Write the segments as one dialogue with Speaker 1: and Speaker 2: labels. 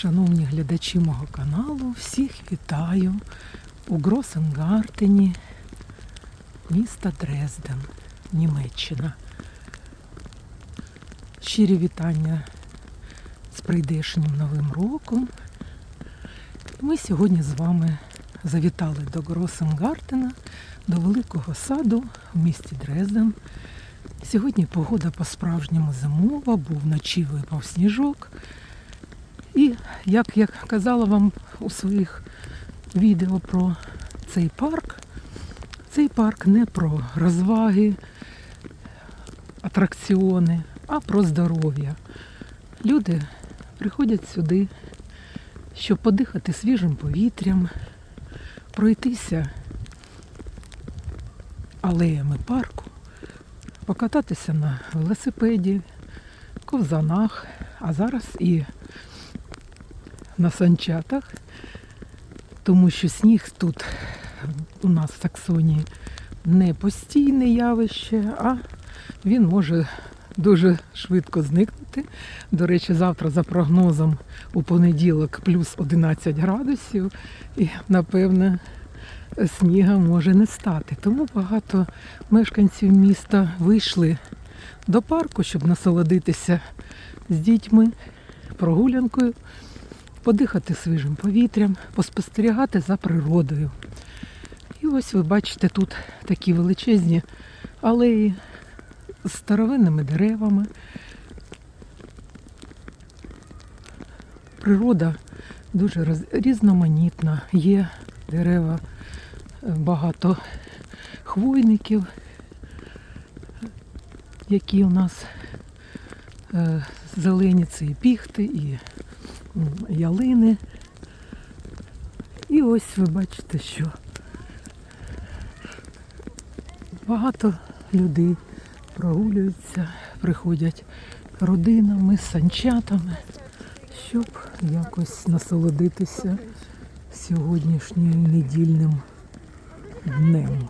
Speaker 1: Шановні глядачі мого каналу, всіх вітаю у Гросенгартені міста Дрезден, Німеччина. Щирі вітання з прийдешнім Новим роком. Ми сьогодні з вами завітали до Гросенгартена, до великого саду в місті Дрезден. Сьогодні погода по-справжньому зимова, був вночі випав сніжок. І як я казала вам у своїх відео про цей парк, цей парк не про розваги, атракціони, а про здоров'я. Люди приходять сюди, щоб подихати свіжим повітрям, пройтися алеями парку, покататися на велосипеді, ковзанах, а зараз і на санчатах, тому що сніг тут у нас в Саксонії не постійне явище, а він може дуже швидко зникнути. До речі, завтра за прогнозом у понеділок плюс 11 градусів, і напевне сніга може не стати. Тому багато мешканців міста вийшли до парку, щоб насолодитися з дітьми прогулянкою подихати свіжим повітрям, поспостерігати за природою. І ось ви бачите тут такі величезні алеї з старовинними деревами. Природа дуже різноманітна. Є дерева, е, багато хвойників, які у нас е, зелені, це і піхти, і ялини. І ось ви бачите, що багато людей прогулюються, приходять родинами, санчатами, щоб якось насолодитися сьогоднішнім недільним днем.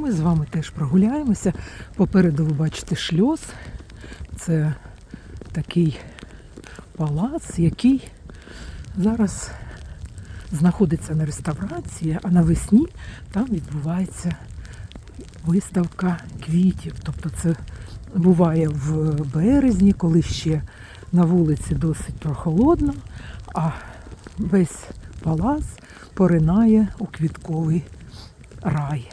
Speaker 1: Ми з вами теж прогуляємося. Попереду ви бачите шльоз. Це такий палац, який зараз знаходиться на реставрації, а навесні там відбувається виставка квітів. Тобто це буває в березні, коли ще на вулиці досить прохолодно, а весь палац поринає у квітковий рай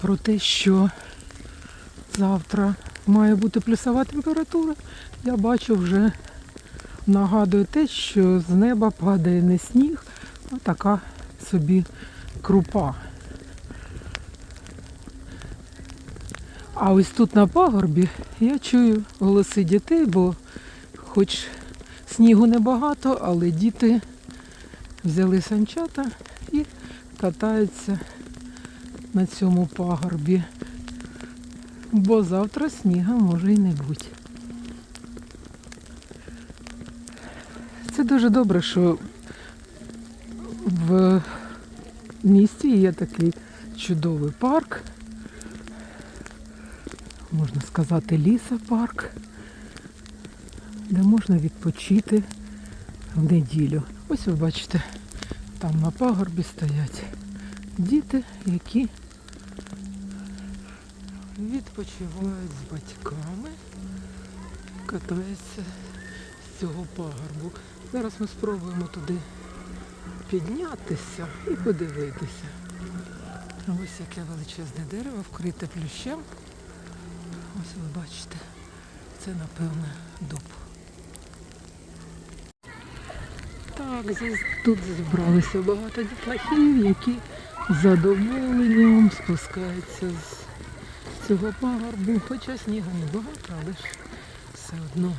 Speaker 1: про те, що завтра має бути плюсова температура, я бачу вже нагадує те, що з неба падає не сніг, а така собі крупа. А ось тут на пагорбі я чую голоси дітей, бо хоч снігу небагато, але діти взяли санчата і катаються на цьому пагорбі. Бо завтра сніга може і не бути. Це дуже добре, що в місті є такий чудовий парк. Можна сказати, лісопарк, де можна відпочити в неділю. Ось ви бачите, там на пагорбі стоять діти, які відпочивають з батьками, катаються з цього пагорбу. Зараз ми спробуємо туди піднятися і подивитися. Ось яке величезне дерево, вкрите плющем. Ось ви бачите, це напевне дуб. Так, тут зібралися багато дітлахів, які задоволенням спускаються з цього пагорбу. Хоча снігу небагато, але ж все одно.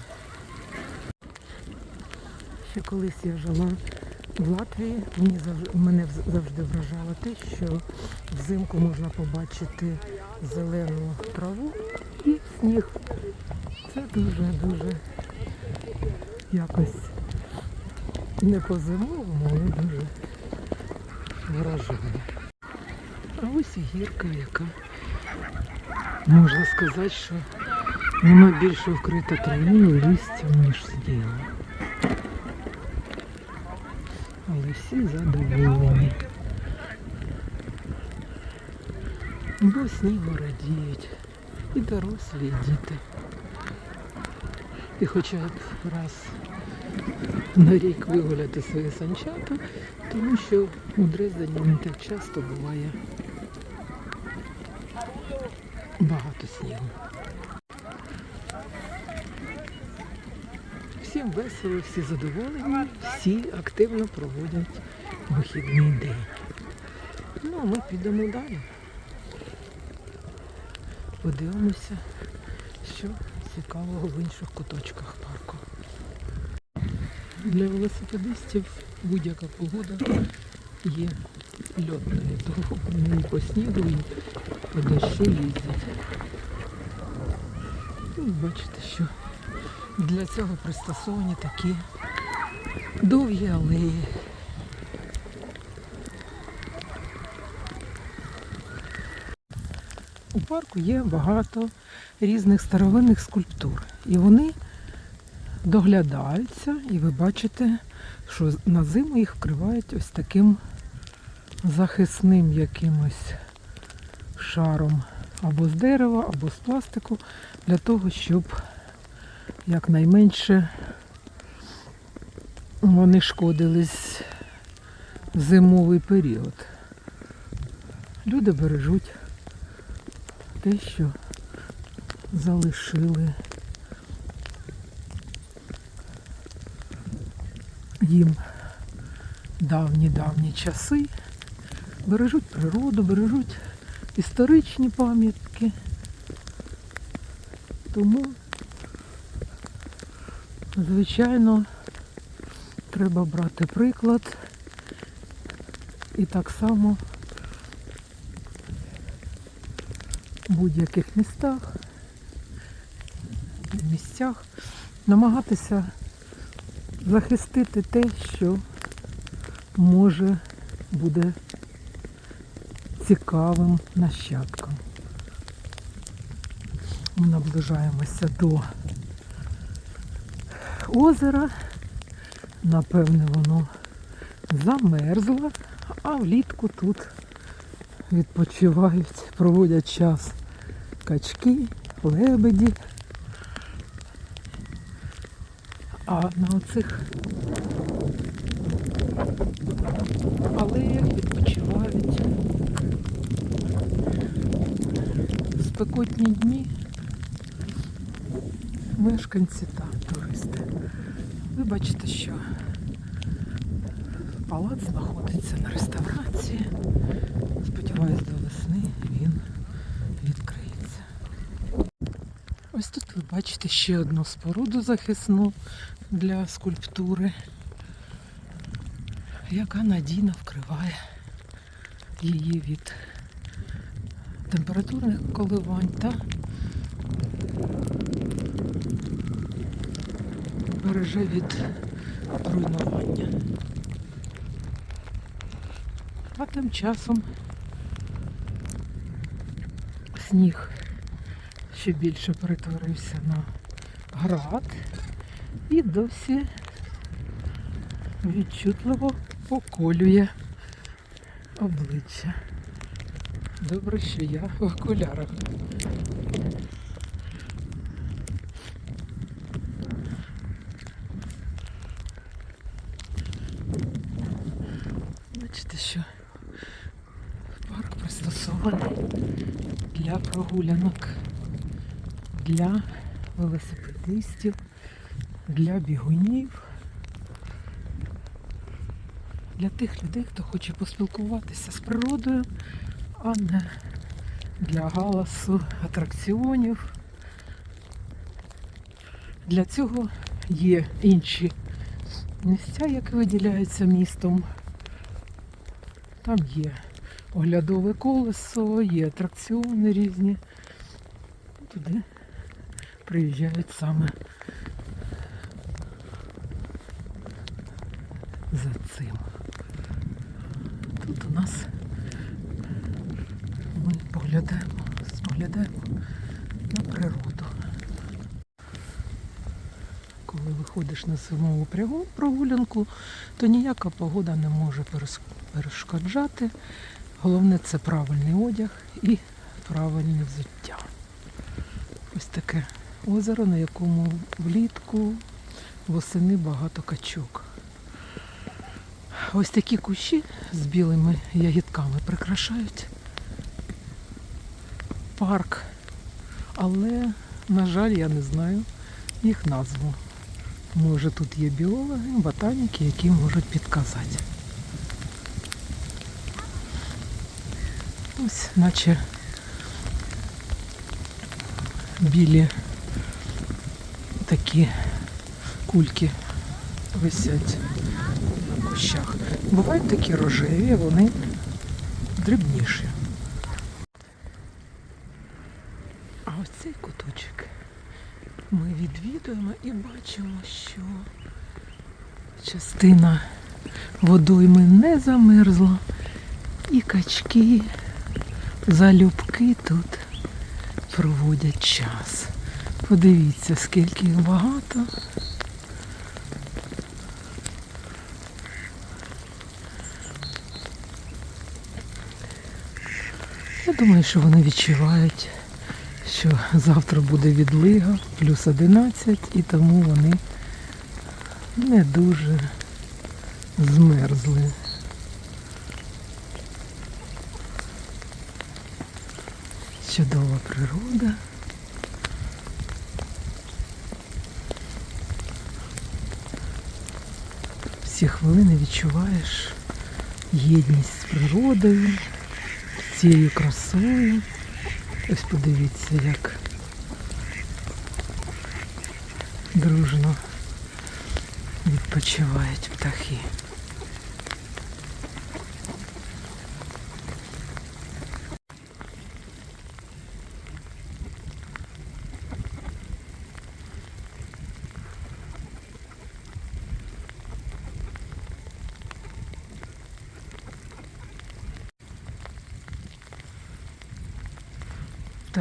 Speaker 1: Ще колись я жила в Латвії, мені завжди, мене завжди вражало те, що взимку можна побачити зелену траву і сніг. Це дуже-дуже якось не по-зимовому, але дуже вражає. А ось і гірка, яка Можна сказати, що вона більше вкрита травою і листям, ніж снігом. Але всі задоволені. Бо снігу радіють. І дорослі, і діти. І хоча б раз на рік вигуляти свої санчата, тому що у Дрездені не так часто буває багато снігу. Всім весело, всі задоволені, всі активно проводять вихідний день. Ну, а ми підемо далі. Подивимося, що цікавого в інших куточках парку. Для велосипедистів будь-яка погода є льотною, і по снігу, по дощу їздять. Бачите, що для цього пристосовані такі довгі алеї. У парку є багато різних старовинних скульптур. І вони доглядаються, і ви бачите, що на зиму їх вкривають ось таким захисним якимось шаром або з дерева, або з пластику, для того, щоб якнайменше вони шкодились в зимовий період. Люди бережуть те, що залишили їм давні-давні часи, бережуть природу, бережуть історичні пам'ятки. Тому, звичайно, треба брати приклад і так само в будь-яких містах, місцях намагатися захистити те, що може буде цікавим нащадкам. Ми наближаємося до озера. Напевне, воно замерзло, а влітку тут відпочивають, проводять час качки, лебеді. А на оцих алеях відпочивають в спекотні дні мешканці та туристи. Ви бачите, що палац знаходиться на реставрації. Сподіваюсь, до весни він відкриється. Ось тут ви бачите ще одну споруду захисну для скульптури, яка надійно вкриває її від температурних коливань та береже від руйнування. А тим часом сніг ще більше перетворився на град і досі відчутливо поколює обличчя. Добре, що я в окулярах. Бачите, що парк пристосований для прогулянок, для велосипедистів, для бігунів, для тих людей, хто хоче поспілкуватися з природою, а не для галасу атракціонів. Для цього є інші місця, які виділяються містом. Там є оглядове колесо, є атракціони різні. Туди приїжджають саме за цим. Тут у нас ми поглядаємо з поглядаємо на природу. Коли виходиш на зимову прогулянку, то ніяка погода не може перешкоджати. Головне це правильний одяг і правильне взуття. Ось таке озеро, на якому влітку восени багато качок. Ось такі кущі з білими ягідками прикрашають парк. Але, на жаль, я не знаю їх назву. Може тут є біологи, ботаніки, які можуть підказати. Ось, наче білі такі кульки висять на кущах. Бувають такі рожеві, вони дрібніші. А ось цей куточок ми відвідуємо і бачимо, що частина водойми не замерзла. І качки, залюбки тут проводять час. Подивіться, скільки їх багато. Я думаю, що вони відчувають, що завтра буде відлига, плюс 11, і тому вони не дуже змерзли. Чудова природа. Всі хвилини відчуваєш єдність з природою, з цією красою. Ось подивіться, як дружно відпочивають птахи.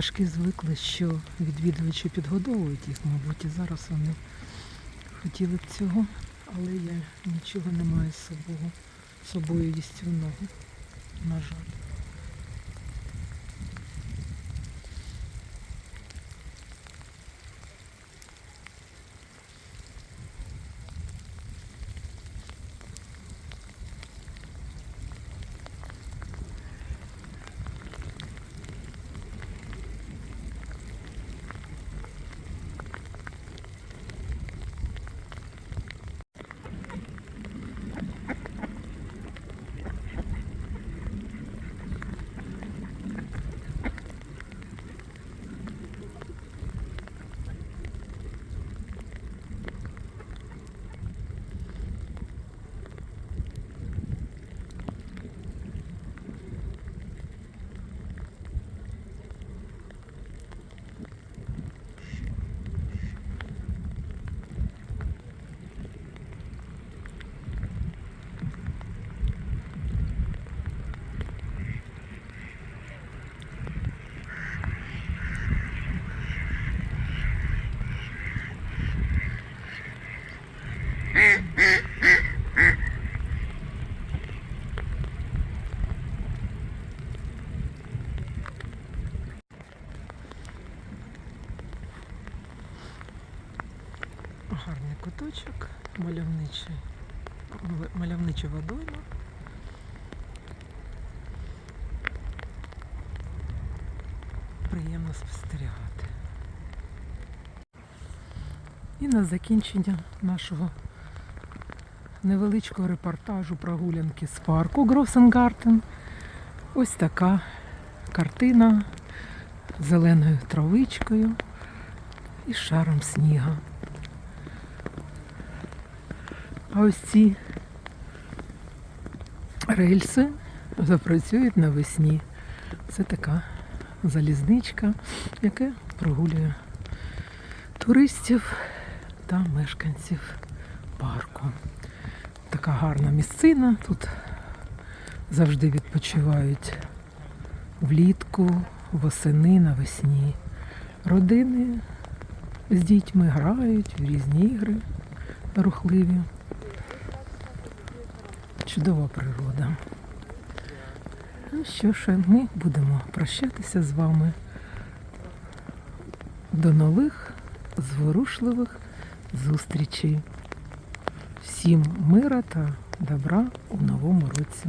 Speaker 1: Пташки звикли, що відвідувачі підгодовують їх, мабуть, і зараз вони хотіли б цього, але я нічого не маю з собою, з собою їстівного, на жаль. Куточок, мальовничий, мальовнича водойма. Приємно спостерігати. І на закінчення нашого невеличкого репортажу прогулянки з парку Гросенгартен. Ось така картина з зеленою травичкою і шаром сніга. А ось ці рельси запрацюють навесні. Це така залізничка, яка прогулює туристів та мешканців парку. Така гарна місцина. Тут завжди відпочивають влітку, восени навесні. Родини з дітьми грають в різні ігри рухливі. Чудова природа. Ну що ж, ми будемо прощатися з вами. До нових зворушливих зустрічей. Всім мира та добра у новому році.